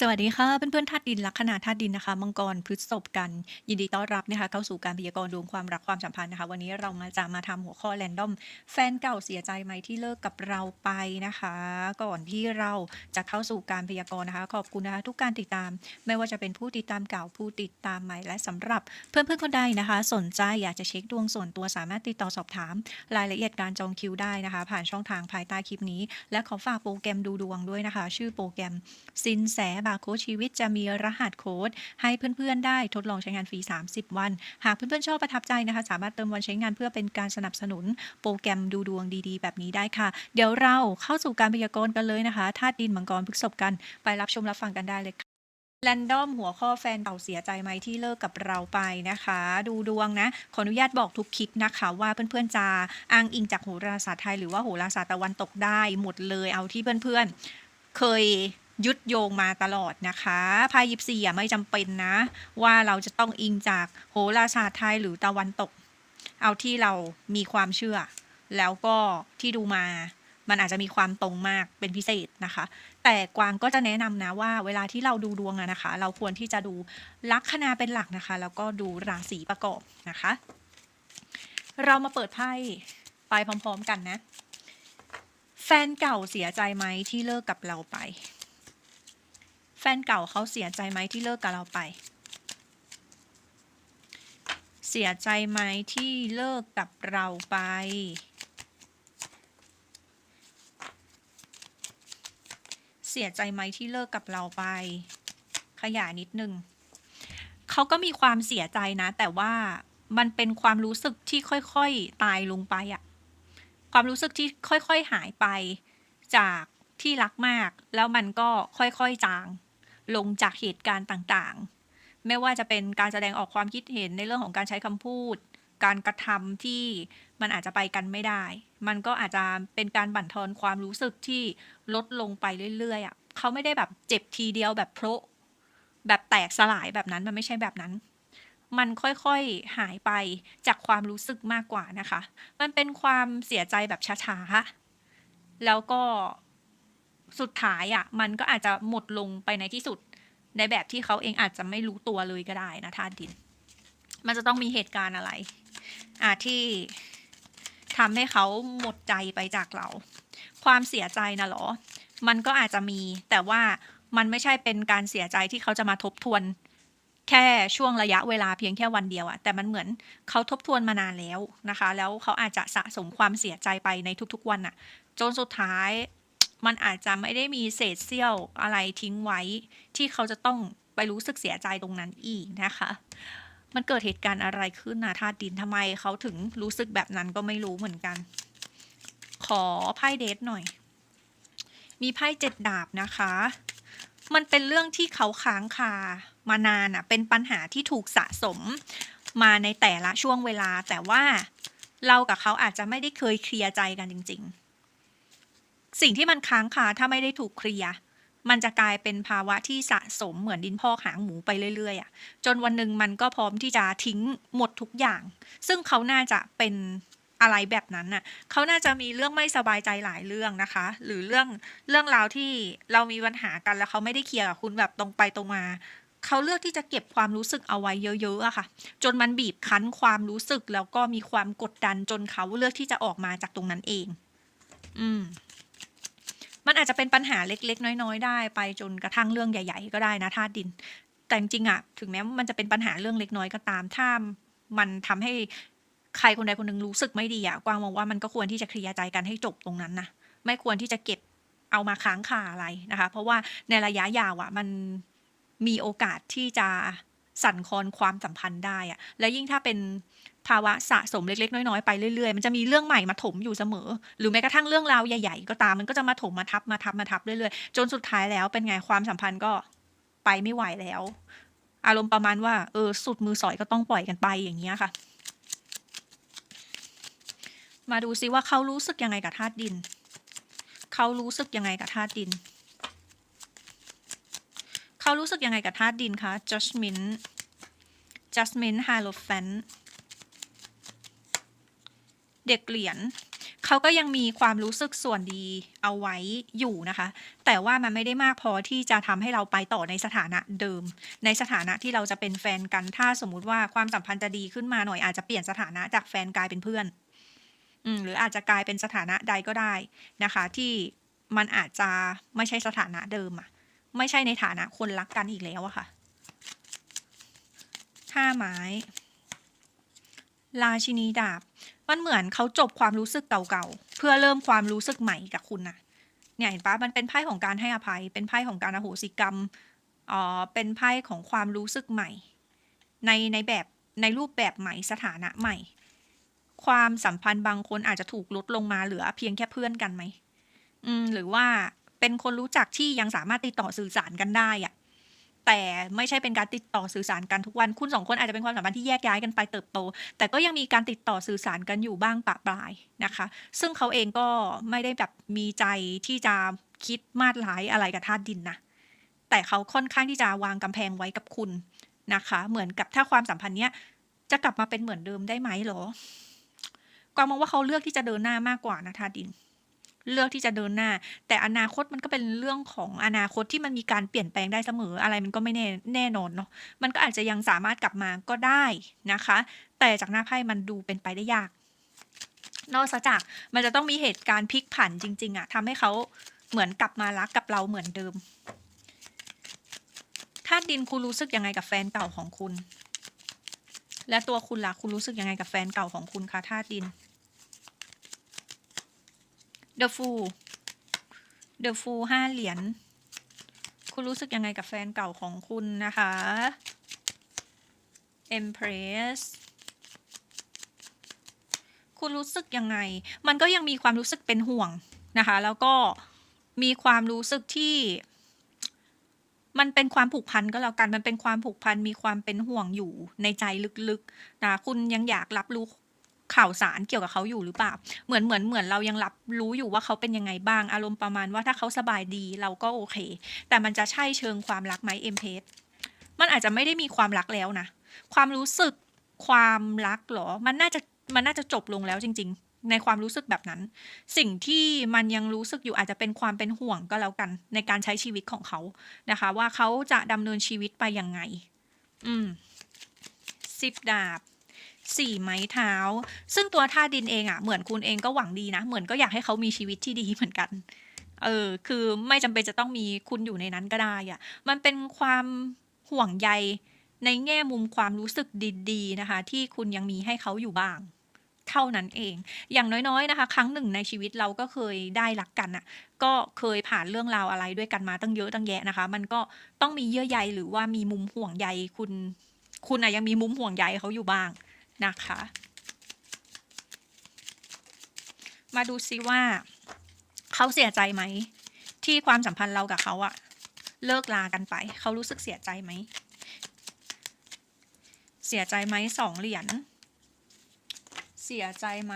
สวัสดีค่ะเพื่อนๆธาตุดินลัคนาธาตุดินนะคะ มังกรพฤษภกัน ยินดีต้อนรับนะคะ เข้าสู่การพยากรณ์ดวงความรักความสัมพันธ์นะคะ วันนี้เรามาจะมาทำหัวข้อแรนดอม แฟนเก่าเสียใจไหมที่เลิกกับเราไปนะคะ ก่อนที่เราจะเข้าสู่การพยากรณ์นะคะ ขอบคุณนะคะทุกการติดตาม ไม่ว่าจะเป็นผู้ติดตามเก่าผู้ติดตามใหม่และสำหรับ เพื่อนๆคนใดนะคะ สนใจอยากจะเช็คดวงส่วนตัวสามารถติดต่อสอบถาม รายละเอียดการจองคิวได้นะคะ ผ่านช่องทางภายใต้คลิปนี้ และขอฝากโปรแกรมดูดวงด้วยนะคะ ชื่อโปรแกรมสินแสบาร์โค้ดชีวิตจะมีรหัสโค้ดให้เพื่อนๆ ได้ทดลองใช้งานฟรี 30 วัน หากเพื่อนๆ ชอบประทับใจนะคะ สามารถเติมวันใช้งานเพื่อเป็นการสนับสนุนโปรแกรมดูดวงดีๆ แบบนี้ได้ค่ะ เดี๋ยวเราเข้าสู่การพยากรณ์กันเลยนะคะธาตุดินมังกรพฤษภกันไปรับชมรับฟังกันได้เลยค่ะแรนดอมหัวข้อแฟนเก่าเสียใจไหมที่เลิกกับเราไปนะคะ ดูดวงนะ ขออนุญาตบอกทุกคลิปนะคะว่าเพื่อนๆจะอ้างอิงจากโหราศาสตร์ไทยหรือว่าโหราศาสตร์ตะวันตกได้หมดเลยเอาที่เพื่อนๆเคย ยึดโยงมาตลอดนะคะไพ่ยิปซีอะไม่จำเป็นนะ ว่าเราจะต้องอิงจากโหราศาสตร์ไทยหรือตะวันตก เอาที่เรามีความเชื่อ แล้วก็ที่ดูมามันอาจจะมีความตรงมากเป็นพิเศษนะคะ แต่กวางก็จะแนะนำนะว่า เวลาที่เราดูดวงอะนะคะ เราควรที่จะดูลัคนาเป็นหลักนะคะ แล้วก็ดูราศีประกอบนะคะ เรามาเปิดไพ่ไปพร้อม ๆ กันนะ แฟนเก่าเสียใจไหมที่เลิกกับเราไป แฟนเก่าเขาเสียใจไหมที่เลิกกับเราไป เสียใจไหมที่เลิกกับเราไป เสียใจไหมที่เลิกกับเราไป ขยายนิดนึงเขาก็มีความเสียใจนะ แต่ว่ามันเป็นความรู้สึกที่ค่อยๆตายลงไปอะความรู้สึกที่ค่อยๆหายไปจากที่รักมาก แล้วมันก็ค่อยๆจาง ลงจากเหตุการณ์ต่างๆ ไม่ว่าจะเป็นการแสดงออกความคิดเห็นในเรื่องของการใช้คำพูด การกระทำที่มันอาจจะไปกันไม่ได้ มันก็อาจจะเป็นการบั่นทอนความรู้สึกที่ลดลงไปเรื่อยๆอะเขาไม่ได้แบบเจ็บทีเดียวแบบโพะแบบแตกสลายแบบนั้นมันไม่ใช่แบบนั้น มันค่อยๆหายไปจากความรู้สึกมากกว่านะคะ มันเป็นความเสียใจแบบช้าๆแล้วก็ สุดท้ายอะ มันก็อาจจะหมดลงไปในที่สุด ในแบบที่เขาเองอาจจะไม่รู้ตัวเลยก็ได้นะธาตุดิน มันจะต้องมีเหตุการณ์อะไร อะที่ทำให้เขาหมดใจไปจากเรา ความเสียใจนะหรอ มันก็อาจจะมี แต่ว่ามันไม่ใช่เป็นการเสียใจที่เขาจะมาทบทวน แค่ช่วงระยะเวลาเพียงแค่วันเดียวอะแต่มันเหมือนเขาทบทวนมานานแล้วนะคะ แล้วเขาอาจจะสะสมความเสียใจไปในทุกๆวันอะจนสุดท้าย มันอาจจะไม่ได้มีเศษเสี้ยวอะไรทิ้งไว้ ที่เขาจะต้องไปรู้สึกเสียใจตรงนั้นอีกนะคะ มันเกิดเหตุการณ์อะไรขึ้นนะธาตุดินทำไมเขาถึงรู้สึกแบบนั้นก็ไม่รู้เหมือนกัน ขอไพ่เดทหน่อย มีไพ่เจ็ดดาบนะคะ มันเป็นเรื่องที่เขาค้างคามานานอะ่ะ เป็นปัญหาที่ถูกสะสมมาในแต่ละช่วงเวลา แต่ว่าเรากับเขาอาจจะไม่ได้เคยเคลียร์ใจกันจริง ๆ สิ่งที่มันค้างคาถ้าไม่ได้ถูกเคลียร์มันจะกลายเป็นภาวะที่สะสมเหมือนดินพอกหางหมูไปเรื่อยๆอะ่ะจนวันหนึ่งมันก็พร้อมที่จะทิ้งหมดทุกอย่าง ซึ่งเขาน่าจะเป็นอะไรแบบนั้นน่ะเขาน่าจะมีเรื่องไม่สบายใจหลายเรื่องนะคะ หรือเรื่องเรื่องราวที่เรามีปัญหากันแล้วเขาไม่ได้เคลียร์กับคุณแบบตรงไปตรงมาเขาเลือกที่จะเก็บความรู้สึกเอาไว้เยอะๆอะค่ะ จนมันบีบคั้นความรู้สึกแล้วก็มีความกดดันจนเขาเลือกที่จะออกมาจากตรงนั้นเอง อืม มันอาจจะเป็นปัญหาเล็ก ๆ น้อย ๆ ได้ ไปจนกระทั่งเรื่องใหญ่ ๆ ก็ได้นะธาตุดิน แต่จริงๆอะถึงแม้มันจะเป็นปัญหาเรื่องเล็กน้อยก็ตามถ้ามันทำให้ใครคนใดคนหนึ่งรู้สึกไม่ดีอะกวางมองว่ามันก็ควรที่จะเคลียร์ใจกันให้จบตรงนั้นนะไม่ควรที่จะเก็บเอามาค้างคาอะไรนะคะ เพราะว่าในระยะยาวอะมันมีโอกาสที่จะ สั่นคลอนความสัมพันธ์ได้อะแล้วยิ่งถ้าเป็นภาวะสะสมเล็กๆ น้อยๆ ไปเรื่อยๆ มันจะมีเรื่องใหม่มาถมอยู่เสมอ หรือแม้กระทั่งเรื่องราวใหญ่ๆ ก็ตามมันก็จะมาถมมาทับมาทับมาทับเรื่อยๆ จนสุดท้ายแล้วเป็นไงความสัมพันธ์ก็ไปไม่ไหวแล้ว อารมณ์ประมาณว่าเออสุดมือสอยก็ต้องปล่อยกันไปอย่างเงี้ยค่ะ มาดูซิว่าเขารู้สึกยังไงกับธาตุดิน เขารู้สึกยังไงกับธาตุดิน เขารู้สึกยังไงกับธาตุดินคะ judgment judgment hierophant เด็กเหรียญเขาก็ยังมีความรู้สึกส่วนดีเอาไว้อยู่นะคะ แต่ว่ามันไม่ได้มากพอที่จะทำให้เราไปต่อในสถานะเดิม ในสถานะที่เราจะเป็นแฟนกัน ถ้าสมมุติว่าความสัมพันธ์จะดีขึ้นมาหน่อยอาจจะเปลี่ยนสถานะจากแฟนกลายเป็นเพื่อน อืมหรืออาจจะกลายเป็นสถานะใดก็ได้นะคะ ที่มันอาจจะไม่ใช่สถานะเดิมอะ ไม่ใช่ในฐานะคนรักกันอีกแล้วอะค่ะห้าไม้ราชินีดาบ มันเหมือนเขาจบความรู้สึกเก่าๆ เพื่อเริ่มความรู้สึกใหม่กับคุณนะเนี่ยเห็นปะมันเป็นไพ่ของการให้อภัย เป็นไพ่ของการอโหสิกรรมอ๋อเป็นไพ่ของความรู้สึกใหม่ ในในแบบในรูปแบบใหม่สถานะใหม่ ความสัมพันธ์บางคนอาจจะถูกลดลงมาเหลือเพียงแค่เพื่อนกันไหมอืมหรือว่า เป็นคนรู้จักที่ยังสามารถติดต่อสื่อสารกันได้อะแต่ไม่ใช่เป็นการติดต่อสื่อสารกันทุกวันคุณสองคนอาจจะเป็นความสัมพันธ์ที่แยกย้ายกันไปเติบโต แต่ก็ยังมีการติดต่อสื่อสารกันอยู่บ้างปะปลายนะคะ ซึ่งเขาเองก็ไม่ได้แบบมีใจที่จะคิดมาดร้ายอะไรกับธาตุดินนะแต่เขาค่อนข้างที่จะวางกำแพงไว้กับคุณนะคะ เหมือนกับถ้าความสัมพันธ์เนี้ยจะกลับมาเป็นเหมือนเดิมได้ไหมหรอกวางมองว่าเขาเลือกที่จะเดินหน้ามากกว่านะธาตุดิน เลือกที่จะเดินหน้า แต่อนาคตมันก็เป็นเรื่องของอนาคตที่มันมีการเปลี่ยนแปลงได้เสมออะไรมันก็ไม่แน่แน่นอนเนาะมันก็อาจจะยังสามารถกลับมาก็ได้นะคะ แต่จากหน้าไพ่มันดูเป็นไปได้ยาก นอกจากมันจะต้องมีเหตุการณ์พลิกผันจริง ๆอะทำให้เขาเหมือนกลับมารักกับเราเหมือนเดิมธาตุดินคุณรู้สึกยังไงกับแฟนเก่าของคุณ และตัวคุณล่ะคุณรู้สึกยังไงกับแฟนเก่าของคุณคะธาตุดิน The Fool The Fool ห้าเหรียญ คุณรู้สึกยังไงกับแฟนเก่าของคุณนะคะ Empress คุณรู้สึกยังไง มันก็ยังมีความรู้สึกเป็นห่วงนะคะ แล้วก็มีความรู้สึกที่ มันเป็นความผูกพันก็แล้วกัน มันเป็นความผูกพัน มีความเป็นห่วงอยู่ในใจลึกๆนะ คุณยังอยากรับรู้ ข่าวสารเกี่ยวกับเขาอยู่หรือเปล่า เหมือนเหมือนเหมือนเรายังรับรู้อยู่ว่าเขาเป็นยังไงบ้าง อารมณ์ประมาณว่าถ้าเขาสบายดีเราก็โอเค แต่มันจะใช่เชิงความรักไหมเอ็มเพสมันอาจจะไม่ได้มีความรักแล้วนะ ความรู้สึกความรักหรอ มันน่าจะมันน่าจะจบลงแล้วจริง ๆ ในความรู้สึกแบบนั้น สิ่งที่มันยังรู้สึกอยู่อาจจะเป็นความเป็นห่วงก็แล้วกัน ในการใช้ชีวิตของเขานะคะ ว่าเขาจะดำเนินชีวิตไปยังไง อืมสิบดาบ สี่ไม้เท้า ซึ่งตัวท่าดินเองอะ่ะเหมือนคุณเองก็หวังดีนะ เหมือนก็อยากให้เขามีชีวิตที่ดีเหมือนกัน เออ คือไม่จำเป็นจะต้องมีคุณอยู่ในนั้นก็ได้อะ่ะ มันเป็นความห่วงใยในแง่มุมความรู้สึกดีๆนะคะ ที่คุณยังมีให้เขาอยู่บ้าง เท่านั้นเอง อย่างน้อยๆนะคะ ครั้งหนึ่งในชีวิตเราก็เคยได้รักกันอะ่ะ ก็เคยผ่านเรื่องราวอะไรด้วยกันมาตั้งเยอะตั้งแยะนะคะ มันก็ต้องมีเยื่อใยหรือว่ามีมุมห่วงใยคุณคุณอะยังมีมุมห่วงใยเขาอยู่บ้าง นะคะ มาดูซิว่า เขาเสียใจไหม ที่ความสัมพันธ์เรากับเขาอะเลิกลากันไป เขารู้สึกเสียใจไหม เสียใจไหมสองเหรียญเสียใจไหม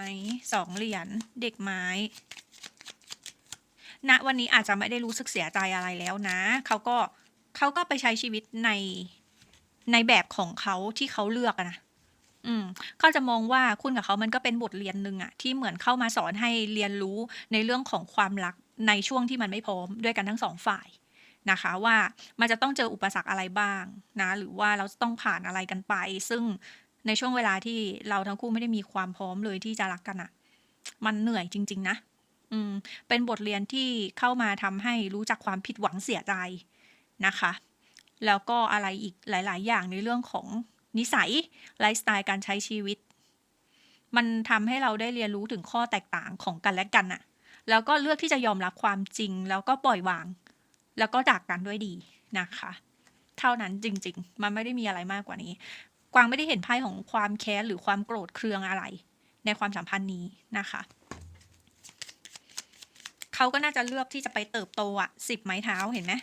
สองเหรียญเด็กไม้ณนะวันนี้อาจจะไม่ได้รู้สึกเสียใจอะไรแล้วนะ เขาก็เขาก็ไปใช้ชีวิตในในแบบของเขาที่เขาเลือกนะ อืม ก็จะมองว่าคุณกับเขามันก็เป็นบทเรียนหนึ่งอะที่เหมือนเข้ามาสอนให้เรียนรู้ในเรื่องของความรักในช่วงที่มันไม่พร้อมด้วยกันทั้งสองฝ่ายนะคะ ว่ามันจะต้องเจออุปสรรคอะไรบ้างนะ หรือว่าเราต้องผ่านอะไรกันไป ซึ่งในช่วงเวลาที่เราทั้งคู่ไม่ได้มีความพร้อมเลยที่จะรักกันอะมันเหนื่อยจริง ๆ นะอืมเป็นบทเรียนที่เข้ามาทำให้รู้จักความผิดหวังเสียใจนะคะ แล้วก็อะไรอีกหลาย ๆ อย่างในเรื่องของ นิสัยไลฟ์สไตล์การใช้ชีวิต มันทำให้เราได้เรียนรู้ถึงข้อแตกต่างของกันและกันอะแล้วก็เลือกที่จะยอมรับความจริง แล้วก็ปล่อยวาง แล้วก็จากกันด้วยดีนะคะ เท่านั้นจริง ๆ มันไม่ได้มีอะไรมากกว่านี้ กวางไม่ได้เห็นไพ่ของความแค้นหรือความโกรธเคืองอะไร ในความสัมพันธ์นี้นะคะเขาก็น่าจะเลือกที่จะไปเติบโตอะสิบไม้เท้าเห็นไหม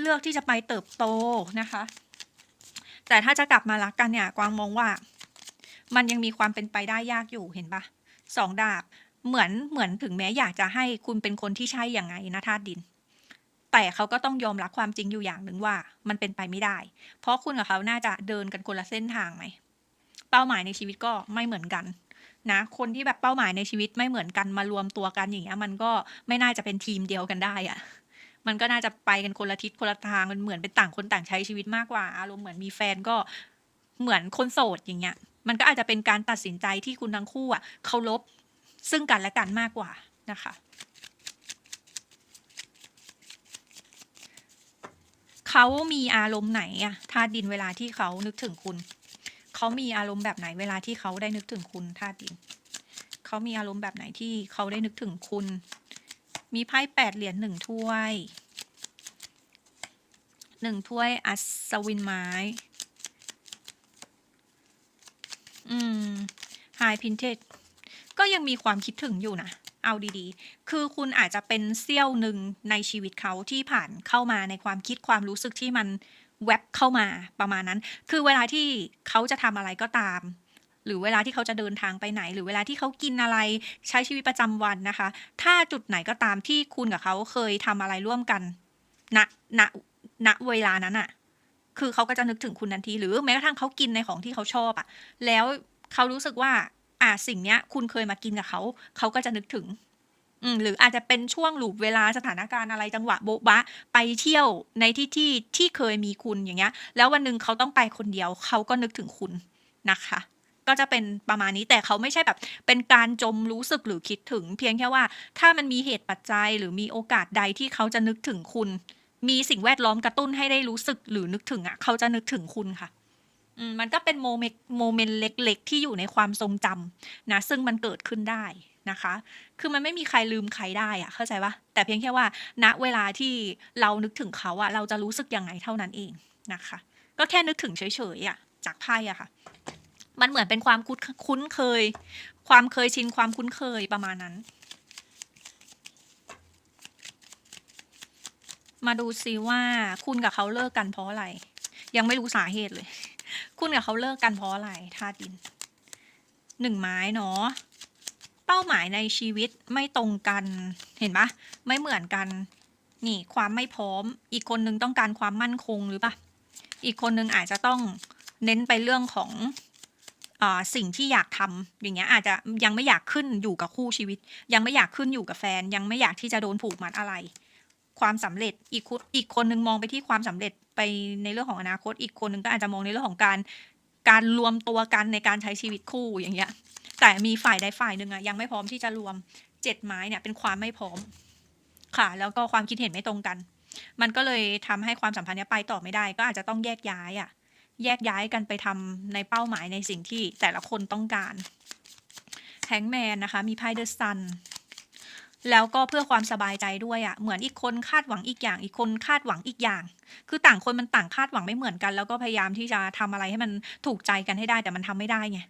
เลือกที่จะไปเติบโตนะคะ แต่ถ้าจะกลับมารักกันเนี่ยกวางมองว่า มันยังมีความเป็นไปได้ยากอยู่เห็นปะสองดาบเหมือนเหมือนถึงแม้อยากจะให้คุณเป็นคนที่ใช่อย่างไงนะธาตุดิน แต่เขาก็ต้องยอมรับความจริงอยู่อย่างหนึ่งว่า มันเป็นไปไม่ได้ เพราะคุณกับเขาน่าจะเดินกันคนละเส้นทางไหมเป้าหมายในชีวิตก็ไม่เหมือนกันนะคนที่แบบเป้าหมายในชีวิตไม่เหมือนกันมารวมตัวกันอย่างเงี้ยมันก็ไม่น่าจะเป็นทีมเดียวกันได้อะ มันก็น่าจะไปกันคนละทิศคนละทางมันเหมือนเป็นต่างคนต่างใช้ชีวิตมากกว่าอารมณ์เหมือนมีแฟนก็เหมือนคนโสดอย่างเงี้ย มันก็อาจจะเป็นการตัดสินใจที่คุณทั้งคู่อะเคารพซึ่งกันและกันมากกว่านะคะเขามีอารมณ์ไหนอะธาตุดินเวลาที่เขานึกถึงคุณ เขามีอารมณ์แบบไหนเวลาที่เขาได้นึกถึงคุณธาตุดิน เขามีอารมณ์แบบไหนที่เขาได้นึกถึงคุณ มีไพ่แปดเหรียญหนึ่งถ้วยหนึ่งถ้วยอัศวินไม้ อืมไฮพินเทจก็ยังมีความคิดถึงอยู่นะ เอาดีๆ คือคุณอาจจะเป็นเสี้ยวหนึ่งในชีวิตเขาที่ผ่านเข้ามาในความคิดความรู้สึกที่มันแวบเข้ามาประมาณนั้น คือเวลาที่เขาจะทำอะไรก็ตาม หรือเวลาที่เขาจะเดินทางไปไหน หรือเวลาที่เขากินอะไรใช้ชีวิตประจำวันนะคะ ถ้าจุดไหนก็ตามที่คุณกับเขาเคยทำอะไรร่วมกันณณณเวลานั้นอะคือเขาก็จะนึกถึงคุณทันที หรือแม้กระทั่งเขากินในของที่เขาชอบอะแล้วเขารู้สึกว่า อะสิ่งเนี้ย คุณเคยมากินกับเขา เขาก็จะนึกถึงอืมหรืออาจจะเป็นช่วงหลูปเวลาสถานการณ์อะไรจังหวะโบ๊ะบะ ไปเที่ยวในที่ที่ที่เคยมีคุณอย่างเงี้ย แล้ววันหนึ่งเขาต้องไปคนเดียว เขาก็นึกถึงคุณนะคะ ก็จะเป็นประมาณนี้แต่เขาไม่ใช่แบบ เป็นการจมรู้สึกหรือคิดถึง เพียงแค่ว่า ถ้ามันมีเหตุปัจจัยหรือมีโอกาสใดที่เขาจะนึกถึงคุณ มีสิ่งแวดล้อมกระตุ้นให้ได้รู้สึกหรือนึกถึงอะ เขาจะนึกถึงคุณค่ะมันก็เป็นโมเมนต์โมเมนต์เล็ก ๆ ที่อยู่ในความทรงจำนะ ซึ่งมันเกิดขึ้นได้นะคะ คือมันไม่มีใครลืมใครได้อะเข้าใจปะแต่เพียงแค่ว่าณเวลาที่เรานึกถึงเขาอะเราจะรู้สึกยังไงเท่านั้นเองนะคะ ก็แค่นึกถึงเฉยๆอะจากไพ่อะค่ะ มันเหมือนเป็นความคุ้นคุ้นเคย ความเคยชินความคุ้นเคยประมาณนั้น มาดูซิว่าคุณกับเขาเลิกกันเพราะอะไร ยังไม่รู้สาเหตุเลย คุณกับเขาเลิกกันเพราะอะไรธาตุดินหนึ่งไม้เนาะเป้าหมายในชีวิตไม่ตรงกันเห็นปะไม่เหมือนกัน นี่ความไม่พร้อม อีกคนนึงต้องการความมั่นคงหรือปะอีกคนนึงอาจจะต้องเน้นไปเรื่องของ สิ่งที่อยากทำอย่างเงี้ยอาจจะยังไม่อยากขึ้นอยู่กับคู่ชีวิต ยังไม่อยากขึ้นอยู่กับแฟน ยังไม่อยากที่จะโดนผูกมัดอะไร ความสำเร็จอีกคนอีกคนนึงมองไปที่ความสำเร็จไปในเรื่องของอนาคต อีกคนนึงก็อาจจะมองในเรื่องของการการรวมตัวกันในการใช้ชีวิตคู่อย่างเงี้ย แต่มีฝ่ายใดฝ่ายหนึ่งอะยังไม่พร้อมที่จะรวมเจ็ดไม้เนี่ยเป็นความไม่พร้อม ค่ะ แล้วก็ความคิดเห็นไม่ตรงกัน มันก็เลยทำให้ความสัมพันธ์นี้ไปต่อไม่ได้ ก็อาจจะต้องแยกย้ายอะ แยกย้ายกันไปทำในเป้าหมายในสิ่งที่แต่ละคนต้องการแฮงแมนนะคะ มีไพ่เดอะซันแล้วก็เพื่อความสบายใจด้วยอะเหมือนอีกคนคาดหวังอีกอย่าง อีกคนคาดหวังอีกอย่าง คือต่างคนมันต่างคาดหวังไม่เหมือนกัน แล้วก็พยายามที่จะทำอะไรให้มันถูกใจกันให้ได้ แต่มันทำไม่ได้ไง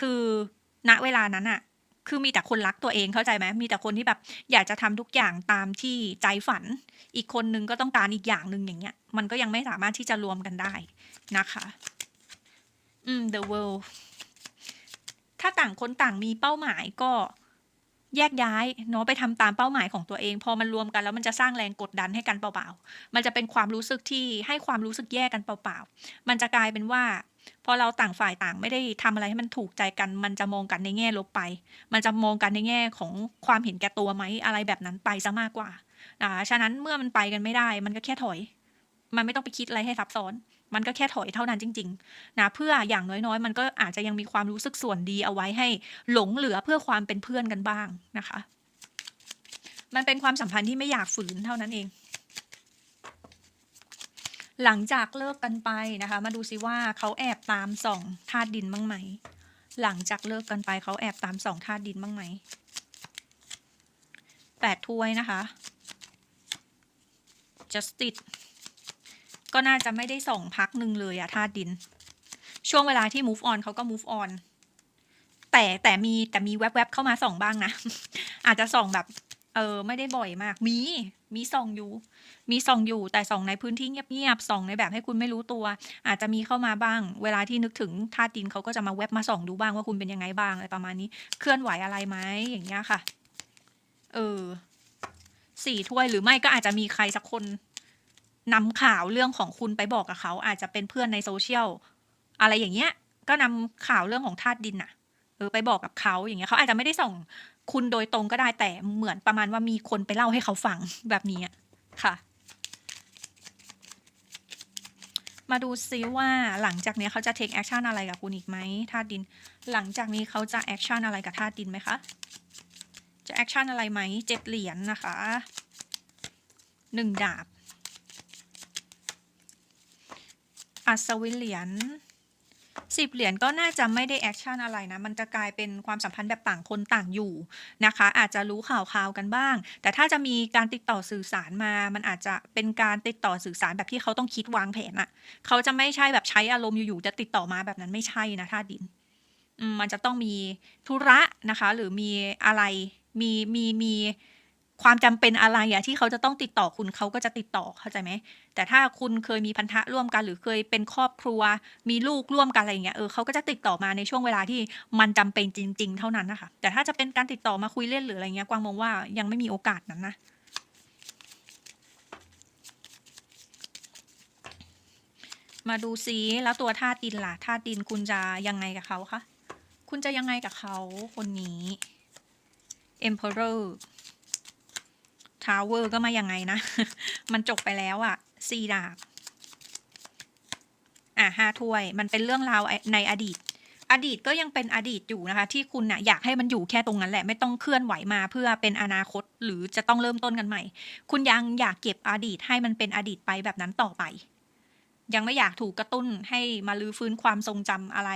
คือณเวลานั้นอะ คือมีแต่คนรักตัวเองเข้าใจไหมมีแต่คนที่แบบ อยากจะทำทุกอย่างตามที่ใจฝัน อีกคนนึงก็ต้องการอีกอย่างหนึ่งอย่างเงี้ย มันก็ยังไม่สามารถที่จะรวมกันได้นะคะอืม the world ถ้าต่างคนต่างมีเป้าหมายก็แยกย้ายเนาะไปทำตามเป้าหมายของตัวเอง พอมันรวมกันแล้วมันจะสร้างแรงกดดันให้กันเปล่าๆ มันจะเป็นความรู้สึกที่ให้ความรู้สึกแยกกันเปล่าๆ มันจะกลายเป็นว่า พอเราต่างฝ่ายต่างไม่ได้ทำอะไรให้มันถูกใจกัน มันจะมองกันในแง่ลบไป มันจะมองกันในแง่ของความเห็นแก่ตัวไหมอะไรแบบนั้นไปซะมากกว่านะคะฉะนั้นเมื่อมันไปกันไม่ได้ มันก็แค่ถอย มันไม่ต้องไปคิดอะไรให้ซับซ้อนมันก็แค่ถอยเท่านั้นจริงๆนะเพื่ออย่างน้อยๆ มันก็อาจจะยังมีความรู้สึกส่วนดีเอาไว้ให้หลงเหลือเพื่อความเป็นเพื่อนกันบ้างนะคะ มันเป็นความสัมพันธ์ที่ไม่อยากฝืนเท่านั้นเอง หลังจากเลิกกันไปนะคะ มาดูซิว่าเขาแอบตามส่องธาตุดินบ้างไหม หลังจากเลิกกันไปเขาแอบตามส่องธาตุดินบ้างไหมแปดถ้วยนะคะ justice ก็น่าจะไม่ได้ส่องพักหนึ่งเลยอะธาตุดิน ช่วงเวลาที่ move on เขาก็ move on แต่แต่มีแต่มีแวบๆเข้ามาส่องบ้างนะ อาจจะส่องแบบ เออ ไม่ได้บ่อยมาก มี มีส่องอยู่ มีส่องอยู่ แต่ส่องในพื้นที่เงียบๆส่องในแบบให้คุณไม่รู้ตัว อาจจะมีเข้ามาบ้าง เวลาที่นึกถึงธาตุดินเขาก็จะมาแวบมาส่องดูบ้างว่าคุณเป็นยังไงบ้างอะไรประมาณนี้ เคลื่อนไหวอะไรไหมอย่างเงี้ยค่ะ เออ สี่ถ้วยหรือไม่ก็อาจจะมีใครสักคนนำข่าวเรื่องของคุณไปบอกกับเขา อาจจะเป็นเพื่อนในโซเชียลอะไรอย่างเงี้ย ก็นำข่าวเรื่องของธาตุดินอะ เออไปบอกกับเขาอย่างเงี้ยเขาอาจจะไม่ได้ส่งคุณโดยตรงก็ได้แต่เหมือนประมาณว่ามีคนไปเล่าให้เขาฟังแบบนี้ค่ะ มาดูซิว่าหลังจากนี้เขาจะ take action อะไรกับคุณอีกไหมธาตุดิน หลังจากนี้เขาจะ action อะไรกับธาตุดินไหมคะจะ action อะไรไหมเจ็ดเหรียญนะคะหนึ่งดาบ อัศวินเหรียญ สิบเหรียญก็น่าจะไม่ได้แอคชั่นอะไรนะ มันจะกลายเป็นความสัมพันธ์แบบต่างคนต่างอยู่นะคะ อาจจะรู้ข่าวข่าวกันบ้าง แต่ถ้าจะมีการติดต่อสื่อสารมา มันอาจจะเป็นการติดต่อสื่อสารแบบที่เขาต้องคิดวางแผนอะเขาจะไม่ใช่แบบใช้อารมณ์อยู่ๆจะติดต่อมาแบบนั้นไม่ใช่นะท่าตุดินมมันจะต้องมีธุระนะคะ หรือมีอะไร มีมีมี ความจำเป็นอะไรอะที่เขาจะต้องติดต่อคุณเขาก็จะติดต่อเข้าใจไหม แต่ถ้าคุณเคยมีพันธะร่วมกัน หรือเคยเป็นครอบครัว มีลูกร่วมกันอะไรอย่างเงี้ยเออเขาก็จะติดต่อมาในช่วงเวลาที่มันจำเป็นจริง ๆ เท่านั้นนะคะแต่ถ้าจะเป็นการติดต่อมาคุยเล่นหรืออะไรเงี้ยกวางมองว่ายังไม่มีโอกาสนั้นนะมาดูซิแล้วตัวธาตุดินล่ะธาตุดินคุณจะยังไงกับเขาคะ คุณจะยังไงกับเขาคนนี้ Emperor Tower ก็มายังไงนะ มันจบไปแล้วอะสี่ดาบ อะห้าถ้วย มันเป็นเรื่องราวในอดีต อดีตก็ยังเป็นอดีตอยู่นะคะ ที่คุณน่ะอยากให้มันอยู่แค่ตรงนั้นแหละ ไม่ต้องเคลื่อนไหวมาเพื่อเป็นอนาคต หรือจะต้องเริ่มต้นกันใหม่ คุณยังอยากเก็บอดีตให้มันเป็นอดีตไปแบบนั้นต่อไป ยังไม่อยากถูกกระตุ้นให้มาลื้อฟื้นความทรงจำอะไร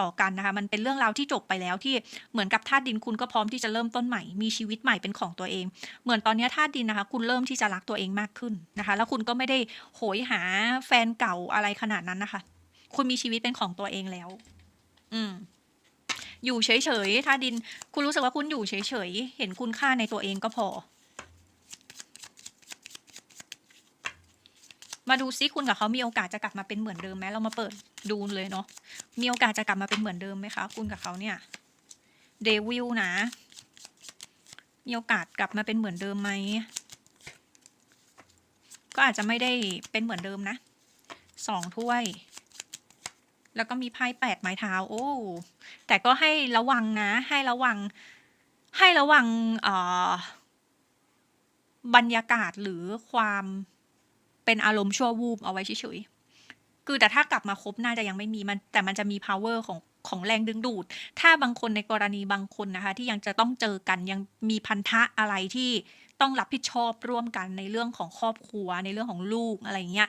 ต่อกันนะคะ มันเป็นเรื่องราวที่จบไปแล้วที่เหมือนกับธาตุดินคุณก็พร้อมที่จะเริ่มต้นใหม่ มีชีวิตใหม่เป็นของตัวเอง เหมือนตอนนี้ธาตุดินนะคะ คุณเริ่มที่จะรักตัวเองมากขึ้นนะคะ แล้วคุณก็ไม่ได้โหยหาแฟนเก่าอะไรขนาดนั้นนะคะ คุณมีชีวิตเป็นของตัวเองแล้ว อืมอยู่เฉยๆธาตุดิน คุณรู้สึกว่าคุณอยู่เฉยๆ เห็นคุณค่าในตัวเองก็พอ มาดูซิคุณกับเขามีโอกาสจะกลับมาเป็นเหมือนเดิมไหมเรามาเปิดดูเลยเนาะมีโอกาสจะกลับมาเป็นเหมือนเดิมไหมคะคุณกับเขาเนี่ยเดวิลนะ มีโอกาสกลับมาเป็นเหมือนเดิมไหมก็อาจจะไม่ได้เป็นเหมือนเดิมนะสองถ้วย แล้วก็มีไพ่แปดไม้เท้าโอ้แต่ก็ให้ระวังนะ ให้ระวัง ให้ระวังเอ่อบรรยากาศหรือความ เป็นอารมณ์ชั่ววูบเอาไว้เฉยๆคือแต่ถ้ากลับมาครบน่าจะยังไม่มีมัน แต่มันจะมี power ของของแรงดึงดูด ถ้าบางคนในกรณีบางคนนะคะ ที่ยังจะต้องเจอกันยังมีพันธะอะไรที่ต้องรับผิดชอบร่วมกันในเรื่องของครอบครัว ในเรื่องของลูกอะไรเงี้ย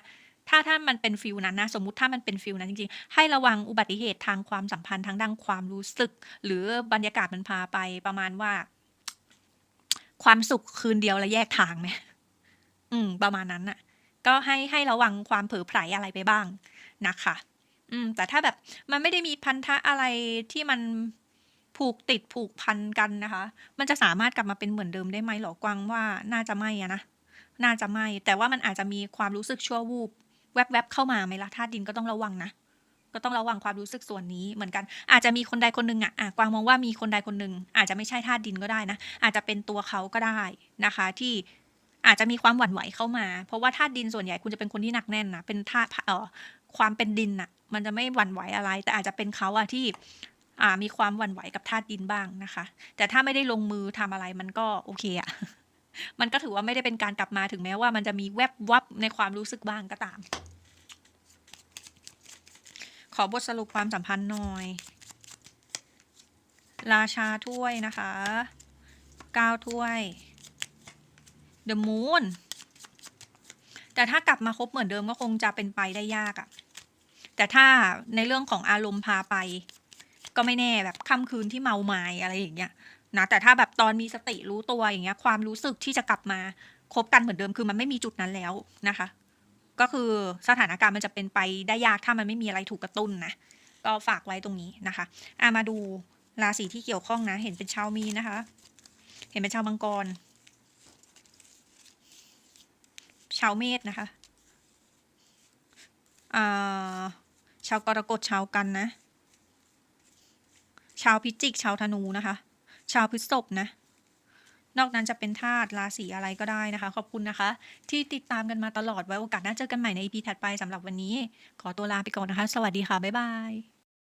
ถ้าถ้ามันเป็นฟิลนั้นนะ สมมติถ้ามันเป็นฟิลนั้นจริงๆ ให้ระวังอุบัติเหตุทางความสัมพันธ์ทางด้านความรู้สึก หรือบรรยากาศมันพาไปประมาณว่า ความสุขคืนเดียวแล้วแยกทางไหมอืม ประมาณนั้นน่ะ ก็ให้ให้ระวังความเผลอไผลอะไรไปบ้างนะคะ อืม แต่ถ้าแบบมันไม่ได้มีพันธะอะไรที่มันผูกติดผูกพันกันนะคะ มันจะสามารถกลับมาเป็นเหมือนเดิมได้ไหมหรอกวางว่าน่าจะไม่อะนะ น่าจะไม่ แต่ว่ามันอาจจะมีความรู้สึกชั่ววูบแวบๆเข้ามาไหมล่ะธาตุดินก็ต้องระวังนะ ก็ต้องระวังความรู้สึกส่วนนี้เหมือนกัน อาจจะมีคนใดคนหนึ่งอะอะกวางมองว่ามีคนใดคนหนึ่งอาจจะไม่ใช่ธาตุดินก็ได้นะ อาจจะเป็นตัวเขาก็ได้นะคะ ที่ อาจจะมีความหวั่นไหวเข้ามา เพราะว่าธาตุดินส่วนใหญ่คุณจะเป็นคนที่หนักแน่นนะเป็นธาตุเอ่อความเป็นดินน่ะ มันจะไม่หวั่นไหวอะไร แต่อาจจะเป็นเขาอะที่อ่ามีความหวั่นไหวกับธาตุดินบ้างนะคะ แต่ถ้าไม่ได้ลงมือทำอะไรมันก็โอเคอะมันก็ถือว่าไม่ได้เป็นการกลับมาถึงแม้ว่ามันจะมีแวบวับในความรู้สึกบ้างก็ตาม ขอบทสรุปความสัมพันธ์หน่อย ราชาถ้วยนะคะเก้าถ้วย The Moon แต่ถ้ากลับมาคบเหมือนเดิมก็คงจะเป็นไปได้ยากอะแต่ถ้าในเรื่องของอารมณ์พาไป ก็ไม่แน่แบบค่ำคืนที่เมาไม้อะไรอย่างเงี้ยนะแต่ถ้าแบบตอนมีสติรู้ตัวอย่างเงี้ย ความรู้สึกที่จะกลับมาคบกันเหมือนเดิมคือมันไม่มีจุดนั้นแล้วนะคะ ก็คือสถานการณ์มันจะเป็นไปได้ยากถ้ามันไม่มีอะไรถูกกระตุ้นนะก็ฝากไว้ตรงนี้นะคะอะมาดูราศีที่เกี่ยวข้องนะ เห็นเป็นชาวมีนะคะ เห็นเป็นชาวมังกร ชาวเมษนะคะาชาวกรกฎชาวกันนะ ชาวพิจิก ชาวธนูนะคะ ชาวพฤษภนะ นอกนั้นจะเป็นธาตุราศีอะไรก็ได้นะคะ ขอบคุณนะคะ ที่ติดตามกันมาตลอดไว้โอกาสหน้าเจอกันใหม่ใน EP ถัดไปสำหรับวันนี้ ขอตัวลาไปก่อนนะคะ สวัสดีค่ะ บ๊ายบาย